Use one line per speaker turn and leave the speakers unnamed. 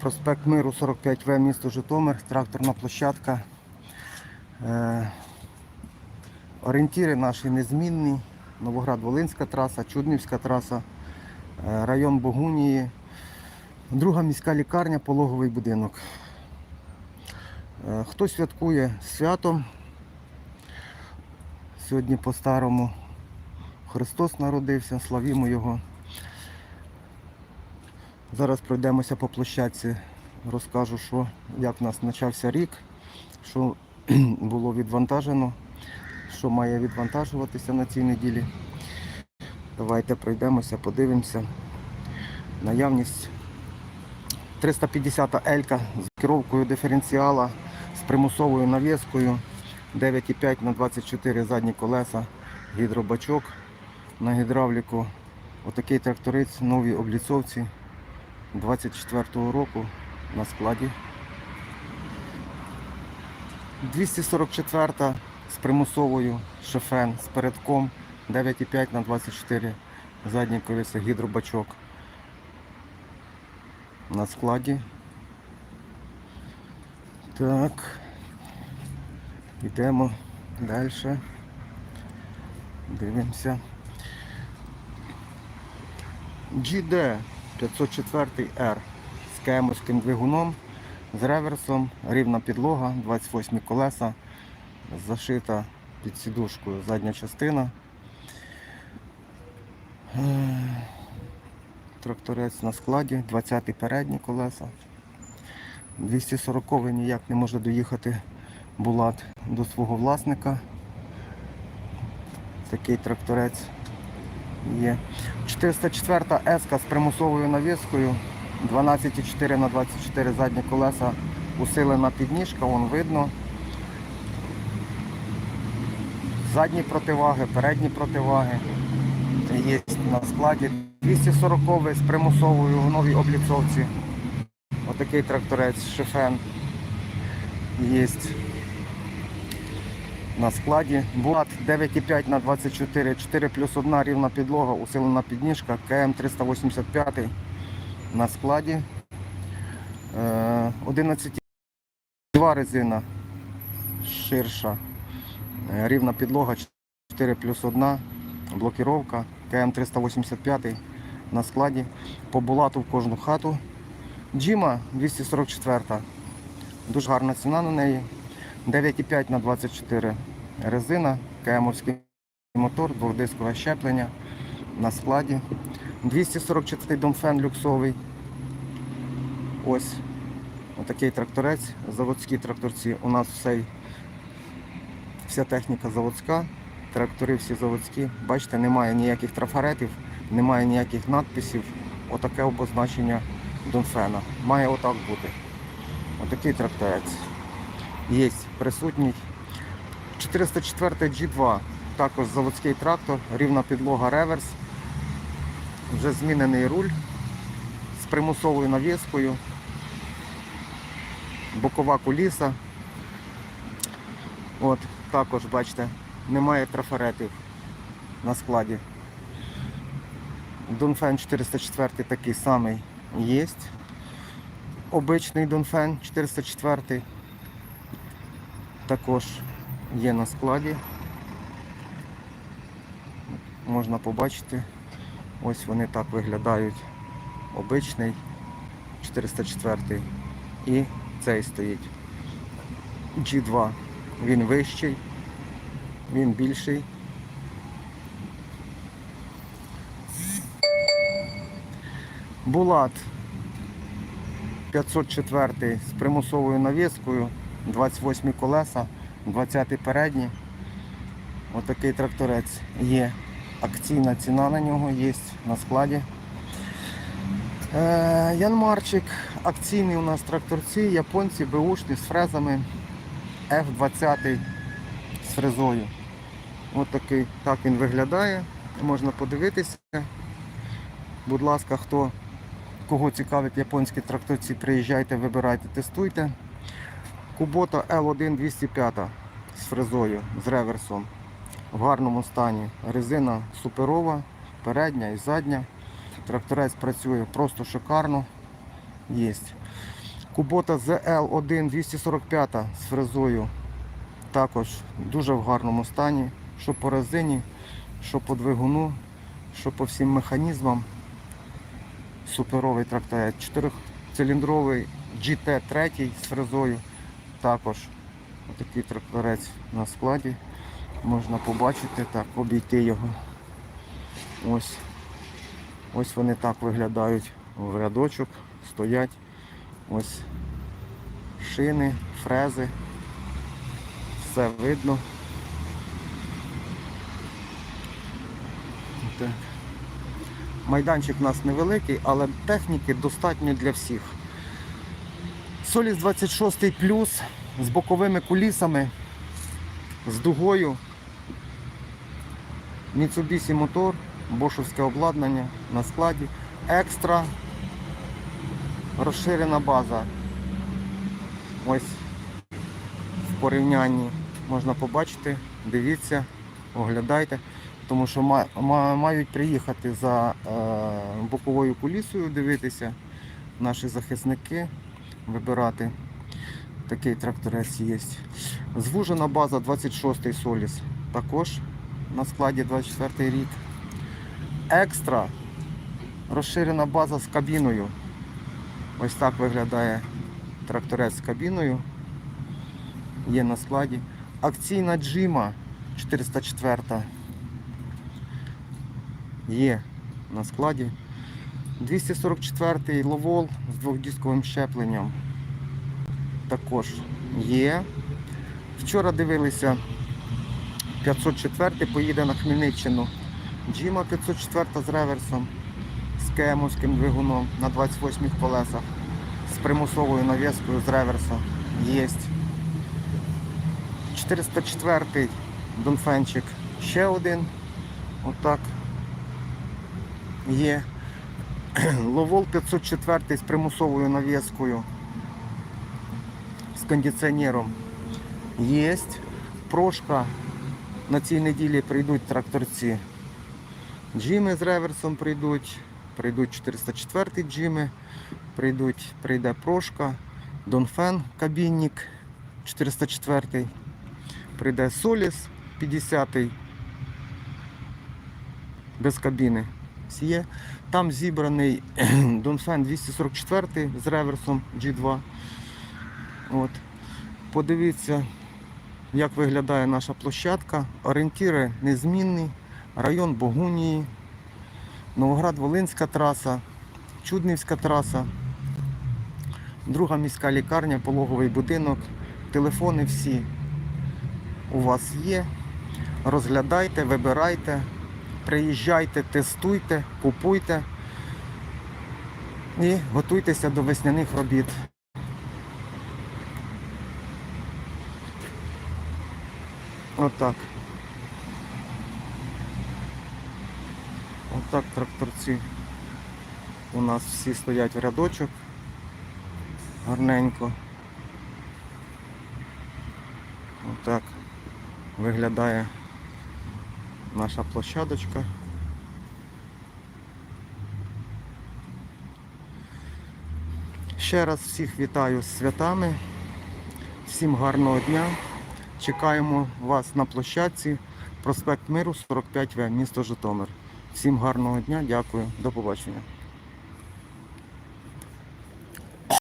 Проспект Миру 45В, місто Житомир, тракторна площадка. Е, орієнтіри наші незмінні. Новоград-Волинська траса, Чуднівська траса, е, район Богунії, друга міська лікарня, пологовий будинок. Е, хто святкує святом? Сьогодні по-старому Христос народився, славімо Його. Зараз пройдемося по площадці, розкажу, що, як у нас почався рік, що було відвантажено, що має відвантажуватися на цій неділі. Давайте пройдемося, подивимося. Наявність 350 Елька з керовкою диференціала, з примусовою навіскою, 9,5 на 24 задні колеса, гідробачок на гідравліку. Отакий тракторець, нові обліцовці 24-го року на складі. 244 з примусовою шефен з передком 9,5 на 24 задні колеса гідробачок на складі. Так. Йдемо далі. Дивимося. GD 504R з кемовським двигуном, з реверсом, рівна підлога, 28 колеса, зашита під сідушкою задня частина. Е, Тракторець на складі, 20-й передні колеса. 240 ніяк не може доїхати Булат до свого власника. Такий тракторець є. 404 S з примусовою навіскою, 12,4 на 24 задні колеса, усилена підніжка, вон видно. Задні противаги, передні противаги є на складі. 240 з примусовою в новій обліцовці. Отакий тракторець шифен є на складі. Булат 9,5 на 24, 4 плюс 1 рівна підлога, усилена підніжка, КМ 385 на складі. Е, 11,2 резина ширша, Е, рівна підлога 4 плюс 1, блокіровка, КМ 385 на складі. По булату в кожну хату. Джима 244. Дуже гарна ціна на неї. 9,5 на 24 резина, КМовський мотор, двохдискове щеплення на складі. 244 домфен люксовий. Ось отакий тракторець. Заводські тракторці. У нас все, вся техніка заводська, трактори всі заводські. Бачите, немає ніяких трафаретів, немає ніяких надписів. Отаке обозначення домфена. Має отак бути. Отакий тракторець є присутній. 404 G2, також заводський трактор, рівна підлога реверс, вже змінений руль з примусовою навіскою, бокова куліса. От, також, бачите, немає трафаретів на складі. Донфен 404 такий самий є. Обичний Донфен 404 також є на складі. Можна побачити. Ось вони так виглядають. Обичний 404 і цей стоїть. G2. Він вищий, він більший. Булат 504 з примусовою навіскою, 28 колеса, 20 передні. Отакий тракторець є. Акційна ціна на нього є на складі. Е, Янмарчик, акційний у нас тракторці, японці, беушні з фрезами F20 з фрезою. Ось такий, так він виглядає. Можна подивитися. Будь ласка, хто кого цікавить японські тракторці, приїжджайте, вибирайте, тестуйте. Кубота L1 205 з фрезою, з реверсом. В гарному стані. Резина суперова, передня і задня. Тракторець працює просто шикарно. Є. Кубота ZL1 245 з фрезою. Також дуже в гарному стані. Що по резині, що по двигуну, що по всім механізмам. Суперовий тракторець. Чотирициліндровий GT3 з фрезою. Також такий тракторець на складі. Можна побачити, так, обійти його. Ось. Ось вони так виглядають в рядочок, стоять. Ось шини, фрези. Все видно. Так. Майданчик у нас невеликий, але техніки достатньо для всіх. Соліс 26 плюс з боковими кулісами, з дугою. Mitsubishi мотор, бошовське обладнання на складі. Екстра розширена база. Ось в порівнянні можна побачити, дивіться, оглядайте, тому що ма- ма- мають приїхати за е, боковою кулісою дивитися наші захисники, вибирати. Такий тракторець є. Звужена база 26-й Соліс. Також на складі 24 рік. Екстра розширена база з кабіною. Ось так виглядає тракторець з кабіною. Є на складі. Акційна джима 404 є на складі. 244 ловол з двохдісковим щепленням також є. Вчора дивилися 504 поїде на Хмельниччину. Джима 504 з реверсом, з кемовським двигуном на 28 колесах, з примусовою навіскою з реверсом. Є. 404 Донфенчик ще один. Отак. Є. Ловол 504 з примусовою навіскою з кондиціонером. Є. Прошка. На цій неділі прийдуть тракторці. Джими з реверсом прийдуть, прийдуть 404 джими, прийдуть, прийде прошка, Донфен кабінник 404, прийде Соліс 50 без кабіни. Є. Там зібраний Донфен 244 з реверсом G2. От. Подивіться, як виглядає наша площадка. Орієнтіри незмінні. Район Богунії, Новоград-Волинська траса, Чуднівська траса, друга міська лікарня, пологовий будинок. Телефони всі у вас є. Розглядайте, вибирайте, приїжджайте, тестуйте, купуйте і готуйтеся до весняних робіт. Отак. Отак тракторці у нас всі стоять в рядочок. Гарненько. Отак виглядає наша площадочка. Ще раз всіх вітаю з святами. Всім гарного дня. Чекаємо вас на площадці. Проспект Миру 45В, місто Житомир. Всім гарного дня, дякую, до побачення.